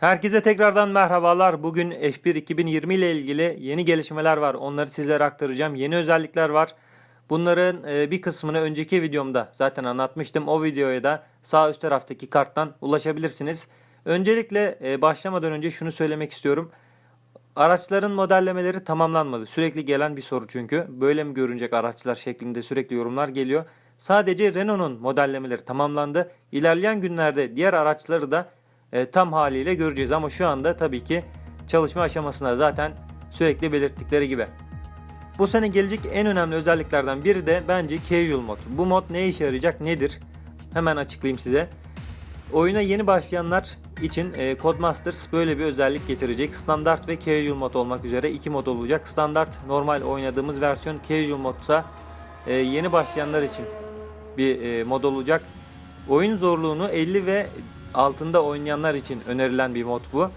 Herkese tekrardan merhabalar. Bugün F1 2020 ile ilgili yeni gelişmeler var. Onları sizlere aktaracağım. Yeni özellikler var. Bunların e, bir kısmını önceki videomda zaten anlatmıştım. O videoya da sağ üst taraftaki karttan ulaşabilirsiniz. Öncelikle e, başlamadan önce şunu söylemek istiyorum. Araçların modellemeleri tamamlanmadı. Sürekli gelen bir soru çünkü. Böyle mi görünecek araçlar şeklinde sürekli yorumlar geliyor. Sadece Renault'un modellemeleri tamamlandı. İlerleyen günlerde diğer araçları da e, tam haliyle göreceğiz. Ama şu anda tabii ki çalışma aşamasında zaten sürekli belirttikleri gibi. Bu sene gelecek en önemli özelliklerden biri de bence Casual mod. Bu mod ne işe yarayacak nedir? Hemen açıklayayım size. Oyuna yeni başlayanlar için e, Codemasters böyle bir özellik getirecek. Standart ve Casual mod olmak üzere iki mod olacak. Standart normal oynadığımız versiyon Casual modsa e, yeni başlayanlar için bir e, mod olacak. Oyun zorluğunu 50 ve altında oynayanlar için önerilen bir mod bu.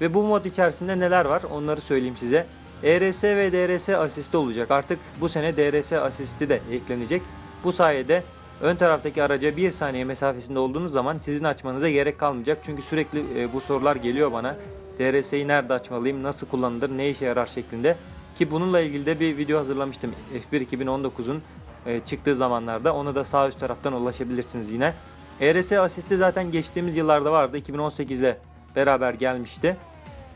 Ve bu mod içerisinde neler var onları söyleyeyim size. ERS ve DRS asisti olacak. Artık bu sene DRS asisti de eklenecek. Bu sayede ön taraftaki araca 1 saniye mesafesinde olduğunuz zaman sizin açmanıza gerek kalmayacak. Çünkü sürekli e, bu sorular geliyor bana. DRS'yi nerede açmalıyım, nasıl kullanılır, ne işe yarar şeklinde. Ki bununla ilgili de bir video hazırlamıştım F1 2019'un e, çıktığı zamanlarda. Onu da sağ üst taraftan ulaşabilirsiniz yine. ERS asisti zaten geçtiğimiz yıllarda vardı. 2018'de beraber gelmişti.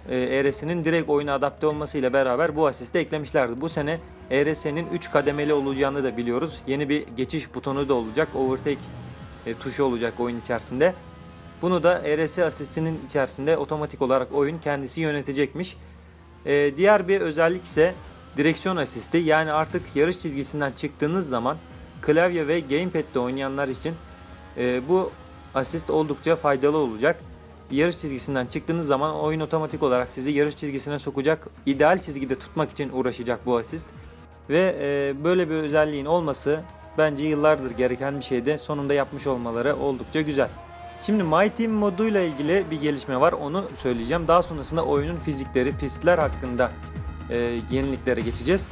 E, ERS'nin direkt oyuna adapte olmasıyla beraber bu asisti eklemişlerdi. Bu sene ERS'nin 3 kademeli olacağını da biliyoruz. Yeni bir geçiş butonu da olacak. Overtake e, tuşu olacak oyun içerisinde. Bunu da ERS asistinin içerisinde otomatik olarak oyun kendisi yönetecekmiş. E, diğer bir özellik ise direksiyon asisti. Yani artık yarış çizgisinden çıktığınız zaman klavye ve gamepad'de oynayanlar için e, bu asist oldukça faydalı olacak. Yarış çizgisinden çıktığınız zaman oyun otomatik olarak sizi yarış çizgisine sokacak. İdeal çizgide tutmak için uğraşacak bu asist. Ve e, böyle bir özelliğin olması bence yıllardır gereken bir şeydi. Sonunda yapmış olmaları oldukça güzel. Şimdi My Team moduyla ilgili bir gelişme var. Onu söyleyeceğim. Daha sonrasında oyunun fizikleri, pistler hakkında e, yeniliklere geçeceğiz.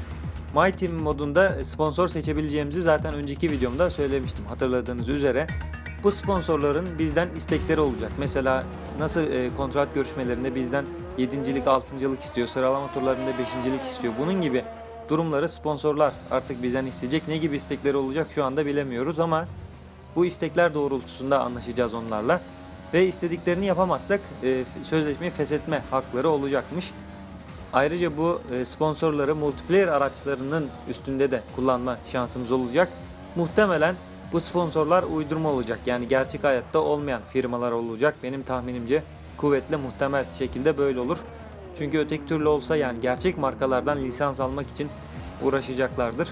My Team modunda sponsor seçebileceğimizi zaten önceki videomda söylemiştim hatırladığınız üzere. Bu sponsorların bizden istekleri olacak. Mesela nasıl e, kontrat görüşmelerinde bizden 7.lik 6.lık istiyor, sıralama turlarında 5.lik istiyor. Bunun gibi durumları sponsorlar artık bizden isteyecek. Ne gibi istekleri olacak şu anda bilemiyoruz ama bu istekler doğrultusunda anlaşacağız onlarla. Ve istediklerini yapamazsak e, sözleşmeyi feshetme hakları olacakmış. Ayrıca bu e, sponsorları multiplayer araçlarının üstünde de kullanma şansımız olacak. Muhtemelen bu sponsorlar uydurma olacak. Yani gerçek hayatta olmayan firmalar olacak. Benim tahminimce kuvvetle muhtemel şekilde böyle olur. Çünkü öteki türlü olsa yani gerçek markalardan lisans almak için uğraşacaklardır.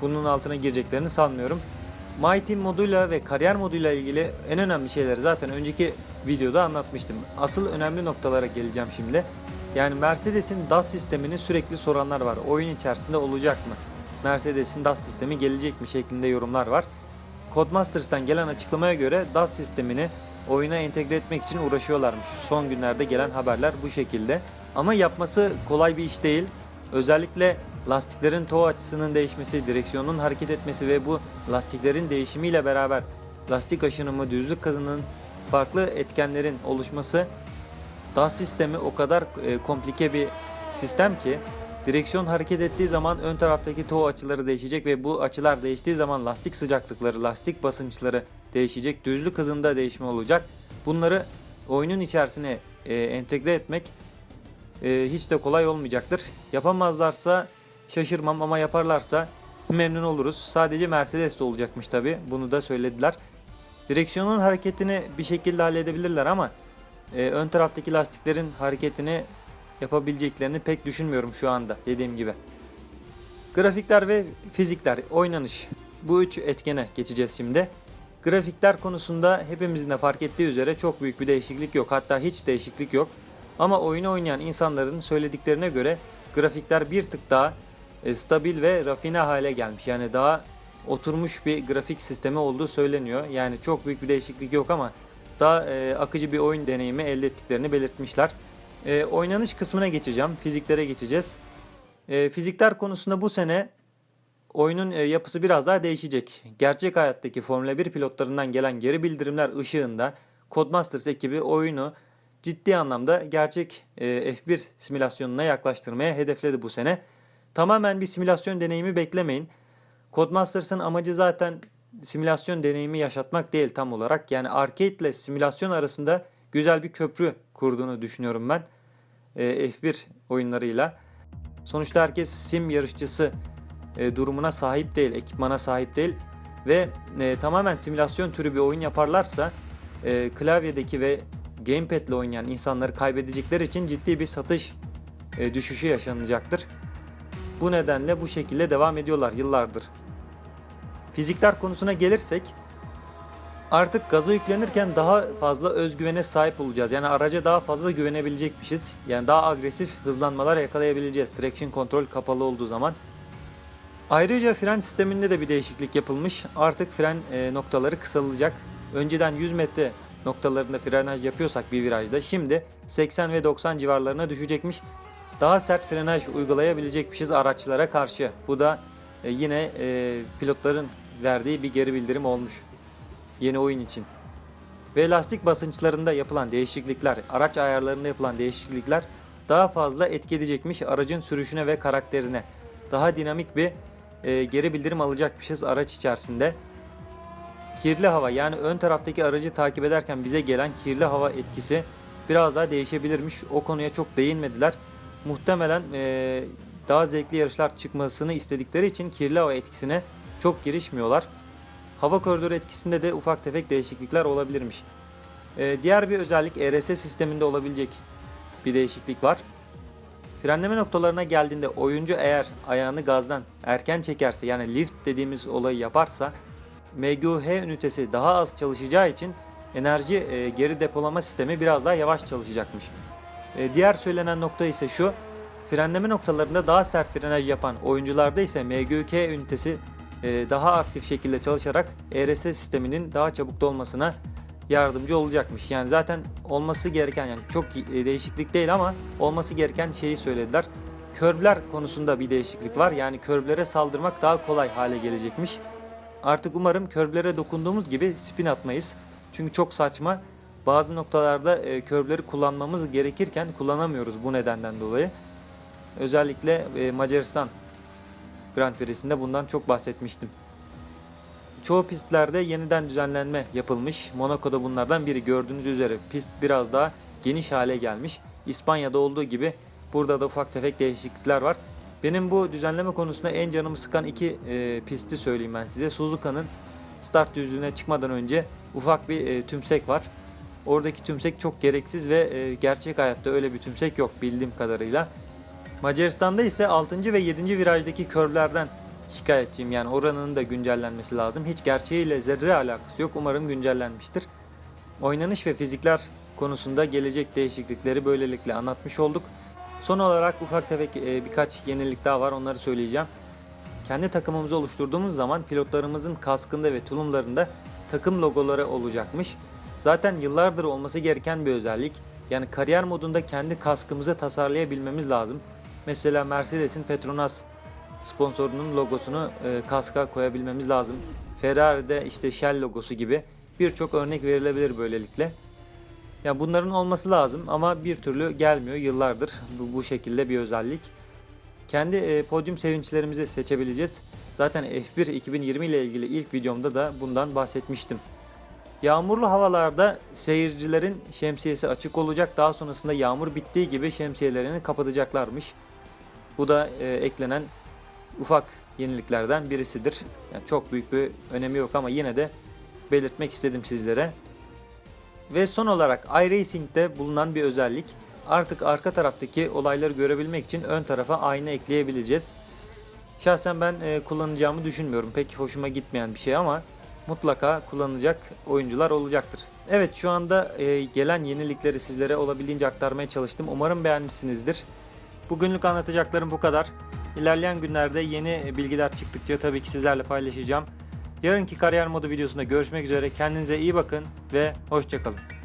Bunun altına gireceklerini sanmıyorum. My Team moduyla ve kariyer moduyla ilgili en önemli şeyleri zaten önceki videoda anlatmıştım. Asıl önemli noktalara geleceğim şimdi. Yani Mercedes'in DAS sistemini sürekli soranlar var. Oyun içerisinde olacak mı? Mercedes'in DAS sistemi gelecek mi şeklinde yorumlar var. Codemasters'tan gelen açıklamaya göre DAS sistemini oyuna entegre etmek için uğraşıyorlarmış. Son günlerde gelen haberler bu şekilde. Ama yapması kolay bir iş değil. Özellikle lastiklerin toe açısının değişmesi, direksiyonun hareket etmesi ve bu lastiklerin değişimiyle beraber lastik aşınımı, düzlük kazının farklı etkenlerin oluşması DAS sistemi o kadar e, komplike bir sistem ki direksiyon hareket ettiği zaman ön taraftaki toe açıları değişecek ve bu açılar değiştiği zaman lastik sıcaklıkları, lastik basınçları değişecek. Düzlük hızında değişme olacak. Bunları oyunun içerisine e, entegre etmek e, hiç de kolay olmayacaktır. Yapamazlarsa şaşırmam ama yaparlarsa memnun oluruz. Sadece Mercedes de olacakmış tabi. Bunu da söylediler. Direksiyonun hareketini bir şekilde halledebilirler ama e, ön taraftaki lastiklerin hareketini yapabileceklerini pek düşünmüyorum şu anda dediğim gibi. Grafikler ve fizikler, oynanış. Bu üç etkene geçeceğiz şimdi. Grafikler konusunda hepimizin de fark ettiği üzere çok büyük bir değişiklik yok. Hatta hiç değişiklik yok. Ama oyunu oynayan insanların söylediklerine göre grafikler bir tık daha e, stabil ve rafine hale gelmiş. Yani daha oturmuş bir grafik sistemi olduğu söyleniyor. Yani çok büyük bir değişiklik yok ama daha e, akıcı bir oyun deneyimi elde ettiklerini belirtmişler. E, oynanış kısmına geçeceğim. Fiziklere geçeceğiz. E, fizikler konusunda bu sene oyunun e, yapısı biraz daha değişecek. Gerçek hayattaki Formula 1 pilotlarından gelen geri bildirimler ışığında Codemasters ekibi oyunu ciddi anlamda gerçek e, F1 simülasyonuna yaklaştırmaya hedefledi bu sene. Tamamen bir simülasyon deneyimi beklemeyin. Codemasters'ın amacı zaten simülasyon deneyimi yaşatmak değil tam olarak. Yani arcade ile simülasyon arasında güzel bir köprü kurduğunu düşünüyorum ben. E, F1 oyunlarıyla. Sonuçta herkes sim yarışçısı e, durumuna sahip değil, ekipmana sahip değil ve e, tamamen simülasyon türü bir oyun yaparlarsa klavyedeki ve gamepad ile oynayan insanları kaybedecekleri için ciddi bir satış düşüşü yaşanacaktır. Bu nedenle bu şekilde devam ediyorlar yıllardır. Fizikler konusuna gelirsek artık gaza yüklenirken daha fazla özgüvene sahip olacağız. Yani araca daha fazla güvenebilecekmişiz. Yani daha agresif hızlanmalar yakalayabileceğiz. Traction kontrol kapalı olduğu zaman. Ayrıca fren sisteminde de bir değişiklik yapılmış. Artık fren e, noktaları kısalacak. Önceden 100 metre noktalarında frenaj yapıyorsak bir virajda şimdi 80 ve 90 civarlarına düşecekmiş. Daha sert frenaj uygulayabilecekmişiz araçlara karşı. Bu da e, yine e, pilotların verdiği bir geri bildirim olmuş yeni oyun için. Ve lastik basınçlarında yapılan değişiklikler, araç ayarlarında yapılan değişiklikler daha fazla etki edecekmiş aracın sürüşüne ve karakterine. Daha dinamik bir e, geri bildirim alacakmışız araç içerisinde. Kirli hava yani ön taraftaki aracı takip ederken bize gelen kirli hava etkisi biraz daha değişebilirmiş. O konuya çok değinmediler. Muhtemelen e, daha zevkli yarışlar çıkmasını istedikleri için kirli hava etkisine çok girişmiyorlar. Hava koridoru etkisinde de ufak tefek değişiklikler olabilirmiş. E, diğer bir özellik ERS sisteminde olabilecek bir değişiklik var. Frenleme noktalarına geldiğinde oyuncu eğer ayağını gazdan erken çekerse yani lift dediğimiz olayı yaparsa MGU-H ünitesi daha az çalışacağı için enerji e, geri depolama sistemi biraz daha yavaş çalışacakmış. E, diğer söylenen nokta ise şu. Frenleme noktalarında daha sert frenaj yapan oyuncularda ise MGU-K ünitesi daha aktif şekilde çalışarak ERS sisteminin daha çabuk dolmasına yardımcı olacakmış. Yani zaten olması gereken yani çok e, değişiklik değil ama olması gereken şeyi söylediler. Körbler konusunda bir değişiklik var. Yani körblere saldırmak daha kolay hale gelecekmiş. Artık umarım körblere dokunduğumuz gibi spin atmayız. Çünkü çok saçma. Bazı noktalarda e, körbleri kullanmamız gerekirken kullanamıyoruz bu nedenden dolayı. Özellikle e, Macaristan Grand Prix'sinde bundan çok bahsetmiştim. Çoğu pistlerde yeniden düzenlenme yapılmış. Monaco'da bunlardan biri gördüğünüz üzere pist biraz daha geniş hale gelmiş. İspanya'da olduğu gibi burada da ufak tefek değişiklikler var. Benim bu düzenleme konusunda en canımı sıkan iki e, pisti söyleyeyim ben size. Suzuka'nın start düzlüğüne çıkmadan önce ufak bir e, tümsek var. Oradaki tümsek çok gereksiz ve e, gerçek hayatta öyle bir tümsek yok bildiğim kadarıyla. Macaristan'da ise 6. ve 7. virajdaki körblerden şikayetçiyim. Yani oranının da güncellenmesi lazım. Hiç gerçeğiyle zerre alakası yok. Umarım güncellenmiştir. Oynanış ve fizikler konusunda gelecek değişiklikleri böylelikle anlatmış olduk. Son olarak ufak tefek e, birkaç yenilik daha var onları söyleyeceğim. Kendi takımımızı oluşturduğumuz zaman pilotlarımızın kaskında ve tulumlarında takım logoları olacakmış. Zaten yıllardır olması gereken bir özellik. Yani kariyer modunda kendi kaskımızı tasarlayabilmemiz lazım. Mesela Mercedes'in Petronas sponsorunun logosunu e, kaska koyabilmemiz lazım. Ferrari'de işte Shell logosu gibi birçok örnek verilebilir böylelikle. Yani bunların olması lazım ama bir türlü gelmiyor yıllardır bu, bu şekilde bir özellik. Kendi e, podyum sevinçlerimizi seçebileceğiz. Zaten F1 2020 ile ilgili ilk videomda da bundan bahsetmiştim. Yağmurlu havalarda seyircilerin şemsiyesi açık olacak. Daha sonrasında yağmur bittiği gibi şemsiyelerini kapatacaklarmış. Bu da e, eklenen ufak yeniliklerden birisidir. Yani çok büyük bir önemi yok ama yine de belirtmek istedim sizlere. Ve son olarak iRacing'de bulunan bir özellik. Artık arka taraftaki olayları görebilmek için ön tarafa ayna ekleyebileceğiz. Şahsen ben e, kullanacağımı düşünmüyorum. Pek hoşuma gitmeyen bir şey ama mutlaka kullanacak oyuncular olacaktır. Evet şu anda e, gelen yenilikleri sizlere olabildiğince aktarmaya çalıştım. Umarım beğenmişsinizdir. Bugünlük anlatacaklarım bu kadar. İlerleyen günlerde yeni bilgiler çıktıkça tabii ki sizlerle paylaşacağım. Yarınki kariyer modu videosunda görüşmek üzere. Kendinize iyi bakın ve hoşçakalın.